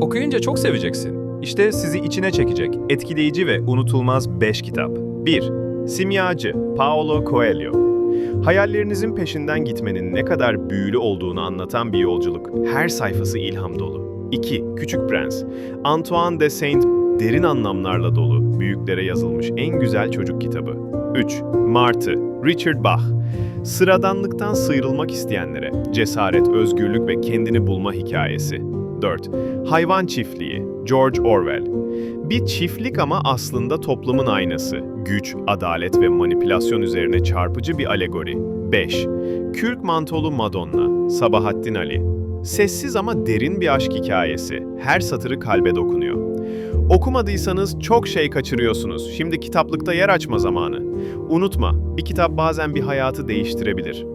Okuyunca çok seveceksin. İşte sizi içine çekecek, etkileyici ve unutulmaz 5 kitap. 1. Simyacı, Paolo Coelho. Hayallerinizin peşinden gitmenin ne kadar büyülü olduğunu anlatan bir yolculuk. Her sayfası ilham dolu. 2. Küçük Prens. Antoine de Saint derin anlamlarla dolu, büyüklere yazılmış en güzel çocuk kitabı. 3. Martı, Richard Bach. Sıradanlıktan sıyrılmak isteyenlere cesaret, özgürlük ve kendini bulma hikayesi. 4. Hayvan Çiftliği, George Orwell. Bir çiftlik ama aslında toplumun aynası. Güç, adalet ve manipülasyon üzerine çarpıcı bir alegori. 5. Kürk Mantolu Madonna, Sabahattin Ali. Sessiz ama derin bir aşk hikayesi. Her satırı kalbe dokunuyor. Okumadıysanız çok şey kaçırıyorsunuz. Şimdi kitaplıkta yer açma zamanı. Unutma, bir kitap bazen bir hayatı değiştirebilir.